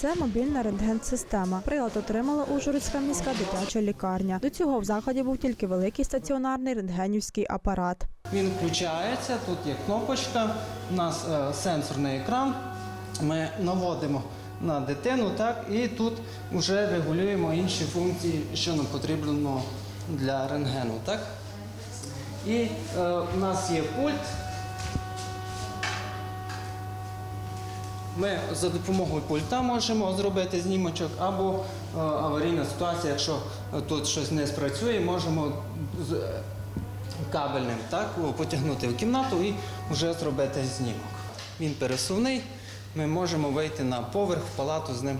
Це мобільна рентген-система. Прилад отримала Ужгородська міська дитяча лікарня. До цього в закладі був тільки великий стаціонарний рентгенівський апарат. Він включається, тут є кнопочка, у нас е, сенсорний екран. Ми наводимо на дитину, так, і тут вже регулюємо інші функції, що нам потрібно для рентгену. Так? І е, у нас є пульт. Ми за допомогою пульта можемо зробити знімочок або е, аварійна ситуація, якщо е, тут щось не спрацює, можемо з е, кабельним так, потягнути в кімнату і вже зробити знімок. Він пересувний, ми можемо вийти на поверх в палату з ним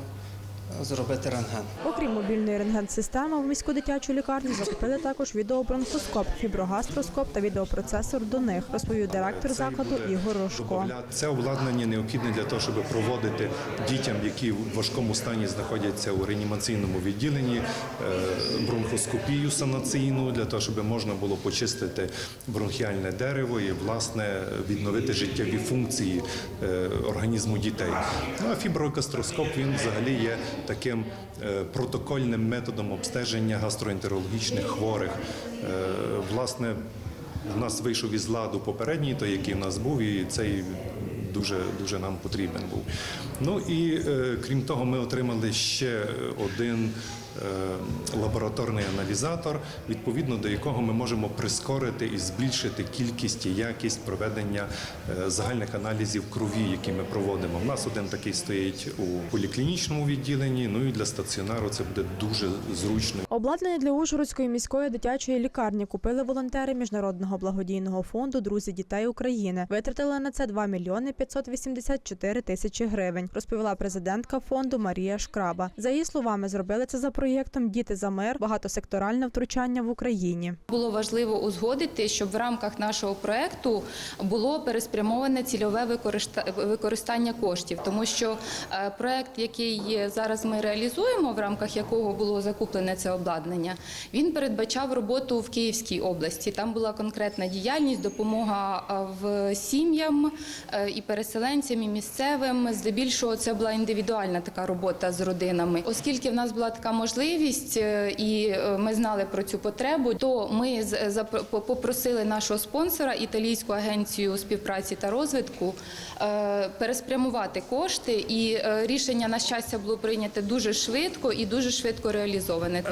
зробити рентген. Окрім мобільної рентген-системи, в міську дитячу лікарню закупили також відеобронхоскоп, фіброгастроскоп та відеопроцесор до них, розповів директор закладу Ігор Рожко. Це обладнання необхідне для того, щоб проводити дітям, які в важкому стані знаходяться у реанімаційному відділенні, е, бронхоскопію санаційну, для того, щоб можна було почистити бронхіальне дерево і власне відновити життєві функції е, організму дітей. Ну а фіброкастроскоп він взагалі є таким е, протокольним методом обстеження гастроентерологічних хворих. Е, Власне, у нас вийшов із ладу попередній, той, який в нас був, і цей дуже, дуже нам потрібен був. Ну і е, крім того, ми отримали ще один лабораторний аналізатор, відповідно до якого ми можемо прискорити і збільшити кількість і якість проведення е, загальних аналізів крові, які ми проводимо. У нас один такий стоїть у поліклінічному відділенні. Ну і для стаціонару це буде дуже зручно. Обладнання для Ужгородської міської дитячої лікарні купили волонтери міжнародного благодійного фонду Друзі дітей України. Витратили на це 2 мільйони 584 тисячі гривень, розповіла президентка фонду Марія Шкраба. За її словами, зробили це за проєктом Діти за мир багатосекторальне втручання в Україні. Було важливо узгодити, щоб в рамках нашого проекту було переспрямоване цільове використа- використання коштів, тому що е, проект, який зараз ми реалізуємо, в рамках якого було закуплене це обладнання, він передбачав роботу в Київській області. Там була конкретна діяльність, допомога е, в сім'ям е, і переселенцям, і місцевим. Здебільшого це була індивідуальна така робота з родинами, оскільки в нас була така можливість, е, і е, ми знали про цю потребу, то ми попросили нашого спонсора, італійську агенцію співпраці та розвитку, е, переспрямувати кошти. І рішення на щастя було прийнято дуже швидко і дуже швидко реалізоване.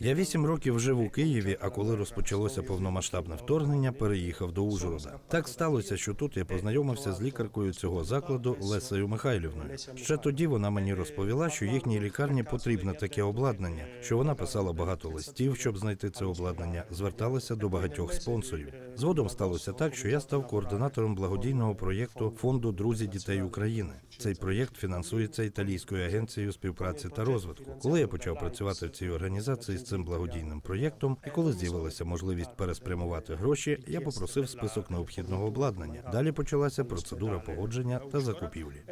Я вісім років жив у Києві, а коли розпочалося повномасштабне вторгнення, переїхав до Ужгорода. Так сталося, що тут я познайомився з лікаркою цього закладу Лесею Михайлівною. Ще тоді вона мені розповіла, що їхній лікарні потрібне таке обладнання, що вона писала багато листів, щоб знайти це обладнання, зверталася до багатьох спонсорів. Згодом сталося так, що я став координатором благодійного проєкту фонду Друзі дітей України. Цей проєкт фінансується італійською агенцією співпраці та розвитку. Коли я почав працювати в цій організації з цим благодійним проєктом, і коли з'явилася можливість переспрямувати гроші, я попросив список необхідного обладнання. Далі почалася процедура погодження та закупівлі.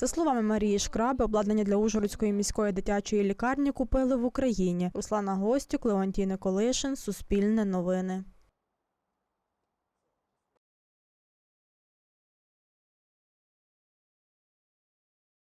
За словами Марії Шкраби, обладнання для Ужгородської міської дитячої лікарні купили в Україні. Руслана Гостюк, Леонтій Николишин, Суспільне новини.